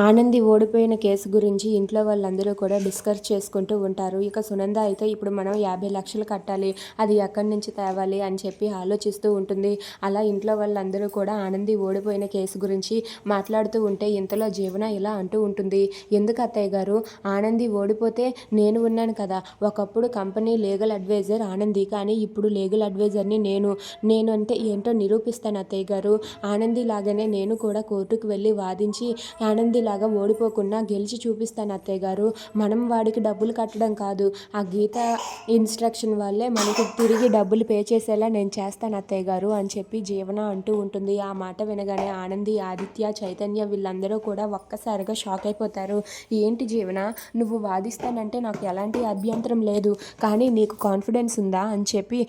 ఆనంది ఓడిపోయిన కేసు గురించి ఇంట్లో వాళ్ళందరూ కూడా డిస్కస్ చేసుకుంటూ ఉంటారు. ఇక సునంద అయితే ఇప్పుడు మనం యాభై లక్షలు కట్టాలి అది ఎక్కడి నుంచి తేవాలి అని చెప్పి ఆలోచిస్తూ ఉంటుంది. అలా ఇంట్లో వాళ్ళందరూ కూడా ఆనంది ఓడిపోయిన కేసు గురించి మాట్లాడుతూ ఉంటే ఇంతలో జీవన ఇలా అంటూ ఉంటుంది. ఎందుకు అత్తయ్య గారు? ఆనంది ఓడిపోతే నేను ఉన్నాను కదా. ఒకప్పుడు కంపెనీ లీగల్ అడ్వైజర్ ఆనంది కానీ ఇప్పుడు లీగల్ అడ్వైజర్ని నేను. నేను అంటే ఏంటో నిరూపిస్తాను అత్తయ్య గారు. ఆనంది లాగానే నేను కూడా కోర్టుకు వెళ్ళి వాదించి ఆనంది లాగా ఓడిపోకుండా గెలిచి చూపిస్తాను అత్తయ్య గారు. మనం వాడికి డబ్బులు కట్టడం కాదు. ఆ గీత ఇన్స్ట్రక్షన్ వల్లే మనకి తిరిగి డబ్బులు పే చేసేలా నేను చేస్తాను అత్తయ్య గారు అని చెప్పి జీవన అంటూ ఉంటుంది. ఆ మాట వినగానే ఆనంది ఆదిత్య చైతన్య వీళ్ళందరూ కూడా ఒక్కసారిగా షాక్ అయిపోతారు. ఏంటి జీవన నువ్వు వాదిస్తానంటే నాకు ఎలాంటి అభ్యంతరం లేదు. కానీ నీకు కాన్ఫిడెన్స్ ఉందా అని చెప్పి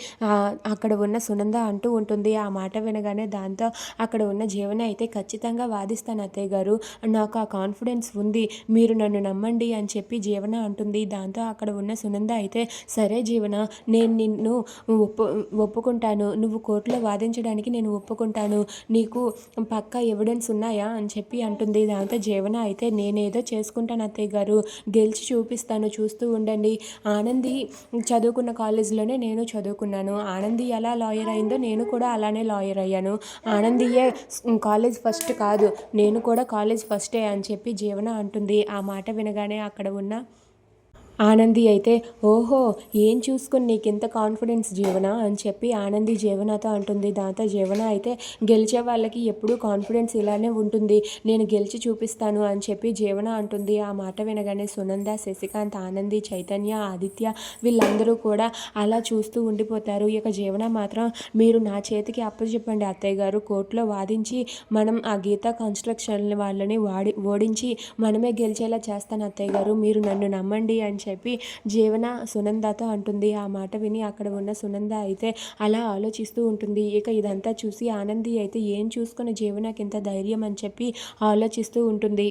అక్కడ ఉన్న సునంద అంటూ ఉంటుంది. ఆ మాట వినగానే దాంతో అక్కడ ఉన్న జీవన అయితే ఖచ్చితంగా వాదిస్తాను అత్తయ్య గారు. నాకు ఆ కాన్ఫిడెన్స్ ఉంది. మీరు నన్ను నమ్మండి అని చెప్పి జీవన అంటుంది. దాంతో అక్కడ ఉన్న సునంద అయితే సరే జీవన నేను నిన్ను ఒప్పు ఒప్పుకుంటాను. నువ్వు కోర్టులో వాదించడానికి నేను ఒప్పుకుంటాను. నీకు పక్క ఎవిడెన్స్ ఉన్నాయా? అని చెప్పి అంటుంది. దాంతో జీవన అయితే నేనేదో చేసుకుంటాను అత్తయ్య గారు. గెలిచి చూపిస్తాను. చూస్తూ ఉండండి. ఆనంది చదువుకున్న కాలేజీలోనే నేను చదువుకున్నాను. ఆనంది ఎలా లాయర్ అయిందో నేను కూడా అలానే లాయర్ అయ్యాను. ఆనందియే కాలేజ్ ఫస్ట్ కాదు. నేను కూడా కాలేజ్ ఫస్టే అని చెప్పి జీవన అంటుంది. ఆ మాట వినగానే అక్కడ ఉన్న ఆనంది అయితే ఓహో ఏం చూసుకుని నీకు ఇంత కాన్ఫిడెన్స్ జీవన? అని చెప్పి ఆనంది జీవనతో అంటుంది. దాంతో జీవన అయితే గెలిచే వాళ్ళకి ఎప్పుడూ కాన్ఫిడెన్స్ ఇలానే ఉంటుంది. నేను గెలిచి చూపిస్తాను అని చెప్పి జీవన అంటుంది. ఆ మాట వినగానే సునంద శశికాంత్ ఆనంది చైతన్య ఆదిత్య వీళ్ళందరూ కూడా అలా చూస్తూ ఉండిపోతారు. ఇక జీవన మాత్రం మీరు నా చేతికి అప్పచెప్పండి అత్తయ్య గారు. కోర్టులో వాదించి మనం ఆ గీతా కన్స్ట్రక్షన్ వాళ్ళని వాడి ఓడించి మనమే గెలిచేలా చేస్తాను అత్తయ్య గారు. మీరు నన్ను నమ్మండి అని చెప్పి జీవన సునందతో అంటుంది. ఆ మాట విని అక్కడ ఉన్న సునంద అయితే అలా ఆలోచిస్తూ ఉంటుంది. ఇక ఇదంతా చూసి ఆనంది అయితే ఏం చూసుకుని జీవనకి ఇంత ధైర్యం అని చెప్పి ఆలోచిస్తూ ఉంటుంది.